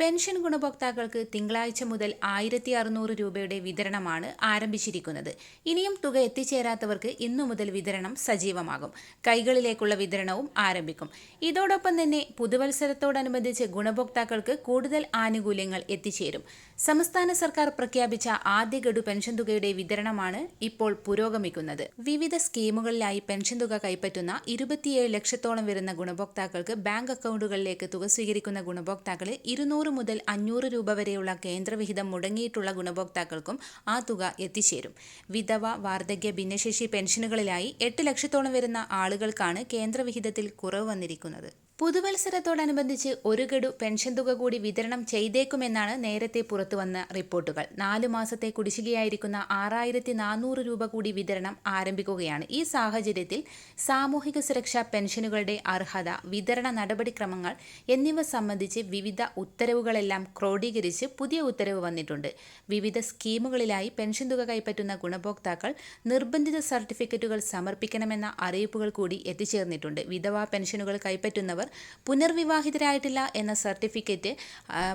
Pension ഗുണഭോക്താക്കൾക്ക് തിങ്കളാഴ്ച മുതൽ ആയിരത്തി അറുന്നൂറ് രൂപയുടെ വിതരണമാണ് ആരംഭിച്ചിരിക്കുന്നത്. ഇനിയും തുക എത്തിച്ചേരാത്തവർക്ക് ഇന്നു മുതൽ വിതരണം സജീവമാകും. കൈകളിലേക്കുള്ള വിതരണവും ആരംഭിക്കും. ഇതോടൊപ്പം തന്നെ പുതുവത്സരത്തോടനുബന്ധിച്ച് ഗുണഭോക്താക്കൾക്ക് കൂടുതൽ ആനുകൂല്യങ്ങൾ എത്തിച്ചേരും. സംസ്ഥാന സർക്കാർ പ്രഖ്യാപിച്ച ആദ്യ ഗഡു പെൻഷൻ തുകയുടെ വിതരണമാണ് ഇപ്പോൾ പുരോഗമിക്കുന്നത്. വിവിധ സ്കീമുകളിലായി പെൻഷൻ തുക കൈപ്പറ്റുന്ന ഇരുപത്തിയേഴ് ലക്ഷത്തോളം വരുന്ന ഗുണഭോക്താക്കൾക്ക് ബാങ്ക് അക്കൗണ്ടുകളിലേക്ക് തുക സ്വീകരിക്കുന്ന ഗുണഭോക്താക്കളെ ഇരുന്നൂറ് മുതൽ അഞ്ഞൂറ് രൂപ വരെയുള്ള കേന്ദ്രവിഹിതം മുടങ്ങിയിട്ടുള്ള ഗുണഭോക്താക്കൾക്കും ആ തുക എത്തിച്ചേരും. വിധവ വാർദ്ധക്യ ഭിന്നശേഷി പെൻഷനുകളിലായി എട്ട് ലക്ഷത്തോളം വരുന്ന ആളുകൾക്കാണ് കേന്ദ്രവിഹിതത്തിൽ കുറവ് വന്നിരിക്കുന്നത്. പുതുവത്സരത്തോടനുബന്ധിച്ച് ഒരു ഗഡു പെൻഷൻ തുക കൂടി വിതരണം ചെയ്തേക്കുമെന്നാണ് നേരത്തെ പുറത്തുവന്ന റിപ്പോർട്ടുകൾ. നാലു മാസത്തെ കുടിശ്ശികയായിരിക്കുന്ന ആറായിരത്തി നാനൂറ് രൂപ കൂടി വിതരണം ആരംഭിക്കുകയാണ്. ഈ സാഹചര്യത്തിൽ സാമൂഹിക സുരക്ഷാ പെൻഷനുകളുടെ അർഹത വിതരണ നടപടിക്രമങ്ങൾ എന്നിവ സംബന്ധിച്ച് വിവിധ ഉത്തരവുകളെല്ലാം ക്രോഡീകരിച്ച് പുതിയ ഉത്തരവ് വന്നിട്ടുണ്ട്. വിവിധ സ്കീമുകളിലായി പെൻഷൻ തുക കൈപ്പറ്റുന്ന ഗുണഭോക്താക്കൾ നിർബന്ധിത സർട്ടിഫിക്കറ്റുകൾ സമർപ്പിക്കണമെന്ന അറിയിപ്പുകൾ കൂടി എത്തിച്ചേർന്നിട്ടുണ്ട്. വിധവാ പെൻഷനുകൾ കൈപ്പറ്റുന്നവർ പുനർവിവാഹിതരായിട്ടില്ല എന്ന സർട്ടിഫിക്കറ്റ്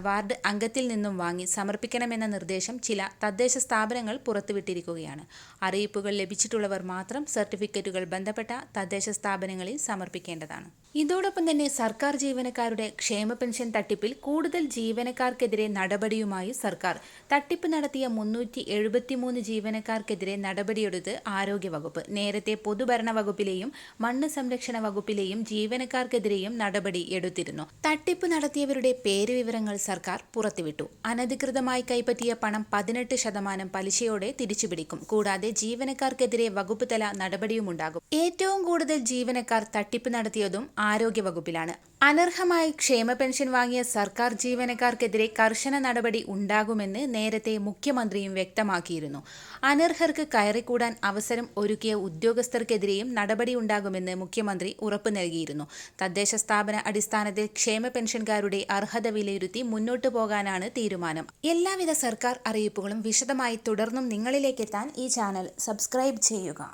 വാർഡ് അംഗത്തിൽ നിന്നും വാങ്ങി സമർപ്പിക്കണമെന്ന നിർദ്ദേശം ചില തദ്ദേശ സ്ഥാപനങ്ങൾ പുറത്തുവിട്ടിരിക്കുകയാണ്. അറിയിപ്പുകൾ ലഭിച്ചിട്ടുള്ളവർ മാത്രം സർട്ടിഫിക്കറ്റുകൾ ബന്ധപ്പെട്ട തദ്ദേശ സ്ഥാപനങ്ങളിൽ സമർപ്പിക്കേണ്ടതാണ്. ഇതോടൊപ്പം തന്നെ സർക്കാർ ജീവനക്കാരുടെ ക്ഷേമ പെൻഷൻ തട്ടിപ്പിൽ കൂടുതൽ ജീവനക്കാർക്കെതിരെ നടപടിയുമായി സർക്കാർ. തട്ടിപ്പ് നടത്തിയ മുന്നൂറ്റി എഴുപത്തിമൂന്ന് ജീവനക്കാർക്കെതിരെ നടപടിയെടുത്ത് ആരോഗ്യവകുപ്പ്. നേരത്തെ പൊതുഭരണ വകുപ്പിലെയും മണ്ണ് സംരക്ഷണ വകുപ്പിലെയും ജീവനക്കാർക്കെതിരെയും നടപടി എടുത്തിരുന്നു. തട്ടിപ്പ് നടത്തിയവരുടെ പേര് വിവരങ്ങൾ സർക്കാർ പുറത്തുവിട്ടു. അനധികൃതമായി കൈപ്പറ്റിയ പണം പതിനെട്ട് ശതമാനം പലിശയോടെ തിരിച്ചുപിടിക്കും. കൂടാതെ ജീവനക്കാർക്കെതിരെ വകുപ്പ് തല നടപടിയുമുണ്ടാകും. ഏറ്റവും കൂടുതൽ ജീവനക്കാർ തട്ടിപ്പ് നടത്തിയതും ആരോഗ്യവകുപ്പിലാണ്. അനർഹമായി ക്ഷേമ പെൻഷൻ വാങ്ങിയ സർക്കാർ ജീവനക്കാർക്കെതിരെ കർശന നടപടി ഉണ്ടാകുമെന്ന് നേരത്തെ മുഖ്യമന്ത്രിയും വ്യക്തമാക്കിയിരുന്നു. അനർഹർക്ക് കയറിക്കൂടാൻ അവസരം ഒരുക്കിയ ഉദ്യോഗസ്ഥർക്കെതിരെയും നടപടി ഉണ്ടാകുമെന്ന് മുഖ്യമന്ത്രി ഉറപ്പു നൽകിയിരുന്നു. തദ്ദേശ സ്ഥാപന അടിസ്ഥാനത്തിൽ ക്ഷേമ പെൻഷൻകാരുടെ അർഹത വിലയിരുത്തി മുന്നോട്ടു പോകാനാണ് തീരുമാനം. എല്ലാവിധ സർക്കാർ അറിയിപ്പുകളും വിശദമായി തുടർന്നും നിങ്ങളിലേക്കെത്താൻ ഈ ചാനൽ സബ്സ്ക്രൈബ് ചെയ്യുക.